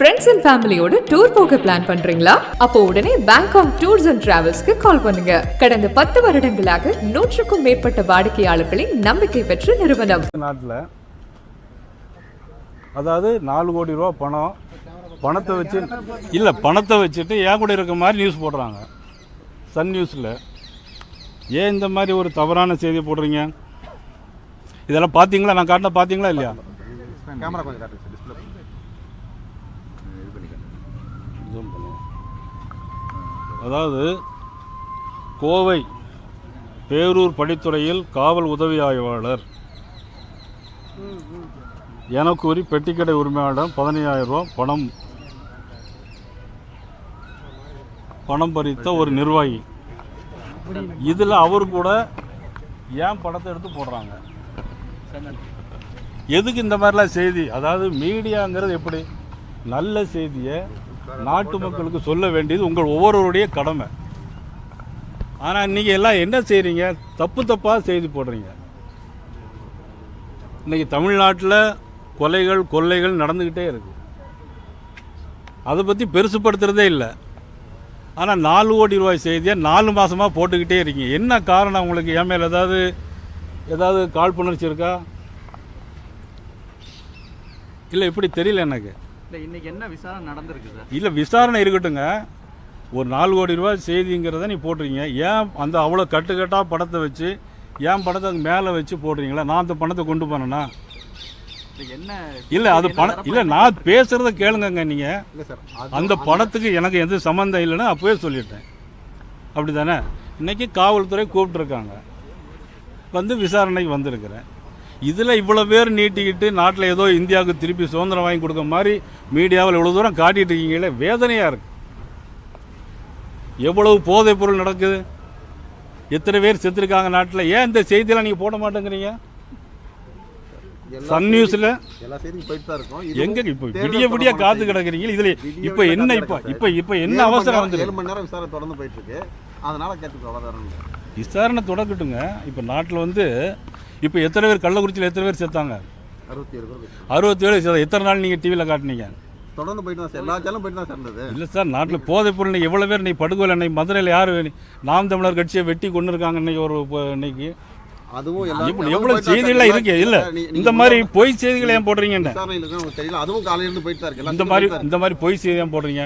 Friends and ஃபேமிலியோட tour போக plan பண்றீங்களா? அப்போ உடனே பேங்காக் டூர்ஸ் அண்ட் டிராவல்ஸ்க்கு கால் பண்ணுங்க. கடந்த பத்து வருடங்களாக நூற்றுக்கும் மேற்பட்ட வாடிக்கையாளர்களின் நம்பிக்கை பெற்ற நிறுவனம். நாட்டில் அதாவது நாலு கோடி ரூபா பணம் பணத்தை வச்சு இல்லை பணத்தை வச்சுட்டு ஏன் கூட இருக்க மாதிரி நியூஸ் போடுறாங்க. சன் நியூஸில் ஏன் இந்த மாதிரி ஒரு தவறான செய்தி போடுறீங்க? இதெல்லாம் பார்த்தீங்களா? நான் காட்டின பார்த்தீங்களா இல்லையா? கேமரா கொஞ்சம் அதாவது கோவை பேரூர் படித்துறையில் காவல் உதவி ஆய்வாளர். எனக்கூறி பெட்டிக்கடை உரிமையாளரிடம் பதினையாயிரம் ரூபா பணம். பணம் பறித்த ஒரு நிர்வாகி. இதில் அவர் கூட ஏன் படத்தை எடுத்து போடுறாங்க? எதுக்கு இந்த மாதிரிலாம் செய்தி? அதாவது மீடியாங்கிறது எப்படி? நல்ல செய்தியை நாட்டு மக்களுக்கு சொல்ல வேண்டியது உங்கள் ஒவ்வொருவருடைய கடமை. ஆனால் நீங்கள் எல்லாம் என்ன செய்கிறீங்க தப்பு தப்பாக செய்தி போடுறீங்க. இன்றைக்கி தமிழ்நாட்டில் கொலைகள் கொள்ளைகள் நடந்துக்கிட்டே இருக்கு. அதை பற்றி பெருசுப்படுத்துகிறதே இல்லை. ஆனால் நாலு கோடி ரூபாய் செய்தியை நாலு மாதமாக போட்டுக்கிட்டே இருக்கீங்க. என்ன காரணம் உங்களுக்கு? என் மேல் ஏதாவது ஏதாவது காழ்ப்புணர்ச்சி இருக்கா? இல்லை இப்படி தெரியல எனக்கு. இன்னைக்கு என்ன விசாரணை நடந்திருக்கு சார்? இல்லை விசாரணை இருக்கட்டுங்க ஒரு நாலு கோடி ரூபாய் செய்திங்கிறத நீ போடுறீங்க ஏன் அந்த அவ்வளோ கட்டுக்கட்டாக படத்தை வச்சு ஏன் படத்தை அங்க மேலே வச்சு போடுறீங்களா நான் அந்த பணத்தை கொண்டு போனேன்னா என்ன இல்லை அது பணம் இல்லை நான் பேசுகிறத கேளுங்கங்க நீங்கள் இல்லை சார் அது அந்த பணத்துக்கு எனக்கு எந்த சம்மந்தம் இல்லைன்னு அப்போவே சொல்லிட்டேன். அப்படி தானே இன்றைக்கி காவல்துறை கூப்பிட்ருக்காங்க வந்து விசாரணைக்கு வந்திருக்கிறேன். இதில் இவ்வளோ பேர் நீட்டிக்கிட்டு நாட்டில் ஏதோ இந்தியாவுக்கு திருப்பி சுதந்திரம் வாங்கி கொடுக்க மாதிரி மீடியாவில் இவ்வளோ தூரம் காட்டிட்டு இருக்கீங்களே வேதனையாக இருக்கு. எவ்வளவு போதைப் பொருள் நடக்குது? எத்தனை பேர் செத்துருக்காங்க நாட்டில்? ஏன் இந்த செய்தியெல்லாம் நீங்கள் போட மாட்டேங்கிறீங்க? சன் நியூஸில் எங்க இப்போ விடிய விடிய காத்து. கிடக்குறீங்க. இதில் இப்போ என்ன இப்போ? இப்போ இப்போ என்ன அவசரம் வந்துருக்கு? ஏழு மணி நேரம் விசாரணை தொடர்ந்து போயிட்டு இருக்கு அதனால கேட்டு விசாரணை தொடக்கட்டுங்க. இப்போ நாட்டில் வந்து இப்போ எத்தனை பேர் கள்ளக்குறிச்சியில் எத்தனை பேர் செத்தாங்க? அறுபத்தி ஏழு. அறுபத்தி ஏழு எத்தனை நாள் நீங்கள் டிவியில் காட்டினீங்க? தொடர்ந்து போயிட்டு தான் சார். எல்லா சேனலும் போயிட்டு தான் சார் இருந்தது. இல்லை சார் நாட்டில் போதைப் பொருள் இன்னைக்கு எவ்வளோ பேர் இன்னைக்கு படுகொலை இன்னைக்கு மதுரையில் யார் நாம் தமிழர் கட்சியை வெட்டி கொண்டு இருக்காங்க இன்னைக்கு ஒரு இன்னைக்கு. அதுவும் எல்லா இப்போ சேனலும் எவ்வளோ போயிட்டு தான் செய்திகளாக சார். இருக்கு? இல்லை நீ- இந்த மாதிரி பொய் செய்திகளை ஏன் தெரியல அதுவும் காலையில இருந்து போயிட்டு தான் இருக்கு. இந்த மாதிரி இந்த மாதிரி பொய் செய்தி ஏன் போடுறீங்க?